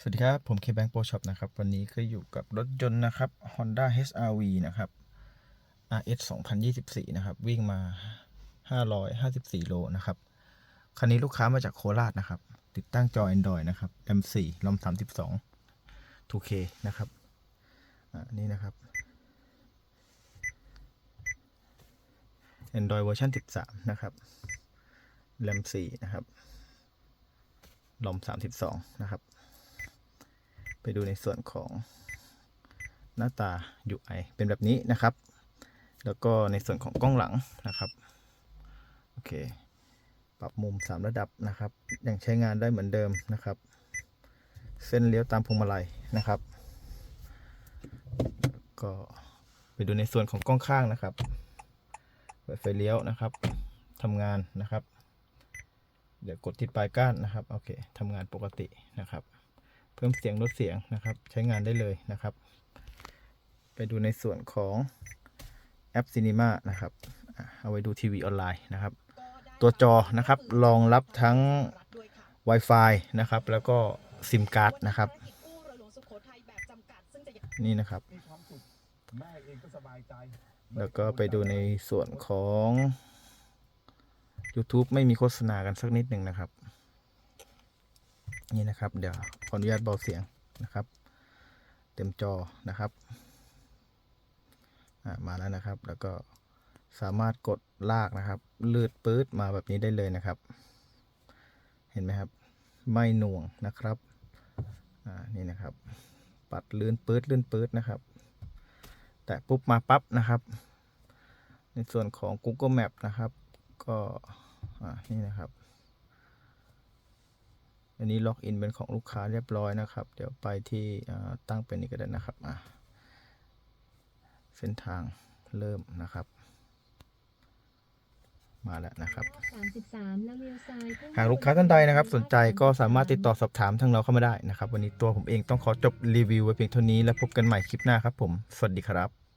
สวัสดีครับ ผม KBank Pro Shop นะครับ วันนี้ก็อยู่กับรถยนต์นะครับ Honda HRV นะครับ RS 2024 นะครับ วิ่งมา 554 โลนะครับ คันนี้ลูกค้ามาจากโคราชนะครับ ติดตั้งจอ Android นะครับ M4 ลอม32 2K นะครับอ่านี่นะครับ Android เวอร์ชัน13 นะครับ RAM 4 นะครับลอม32 นะครับ ไปดูในส่วนของหน้าตา UI เป็นแบบนี้นะครับ แล้วก็ในส่วนของกล้องหลังนะครับโอเคปรับมุม 3 ระดับนะครับยังใช้งานได้เหมือนเดิมนะครับ เส้นเลี้ยวตามพวงมาลัยนะครับ ก็ไปดูในส่วนของกล้องข้างนะครับเปิดไฟเลี้ยวนะครับทำงานนะครับ เดี๋ยวกดที่ปลายก้านนะครับโอเคทำงานปกตินะครับ เพิ่มเสียงลดเสียงนะครับ ใช้งานได้เลยนะครับ ไปดูในส่วนของแอป Cinema นะครับ เอาไว้ดูทีวีออนไลน์นะครับ ตัวจอนะครับรองรับทั้ง Wi-Fi นะครับ แล้วก็ซิมการ์ดนะครับ นี่นะครับแม่เองก็สบายใจแล้วก็ไปดูในส่วนของ YouTube ไม่มีโฆษณากันสักนิดหนึ่งนะครับ นี่นะครับ เดี๋ยวขออนุญาตเบาเสียงนะครับ เต็มจอนะครับมาแล้วนะครับ แล้วก็สามารถกดลากนะครับลืดปื๊ดมาแบบนี้ได้เลยนะครับ เห็นไหมครับ ไม่หน่วงนะครับนี่นะครับ ปัดลื่นปื๊ดลื่นปื๊ดนะครับ แต่ปุ๊บมาปั๊บนะครับ ในส่วนของ Google Map นะครับ ก็นี่นะครับ อันนี้ล็อกอินเป็นของลูกค้าเรียบร้อยนะครับ เดี๋ยวไปที่อ่าตั้งเป็นนี้ก็ได้นะครับอะเส้นทางเริ่มนะครับ มาแล้วนะครับ33แล้วเลี้ยวซ้ายหากลูกค้าท่านใดนะครับ สนใจก็สามารถติดต่อสอบถามทางเราเข้ามาได้นะครับ วันนี้ตัวผมเองต้องขอจบรีวิวไว้เพียงเท่านี้แล้วพบกันใหม่คลิปหน้าครับผม สวัสดีครับ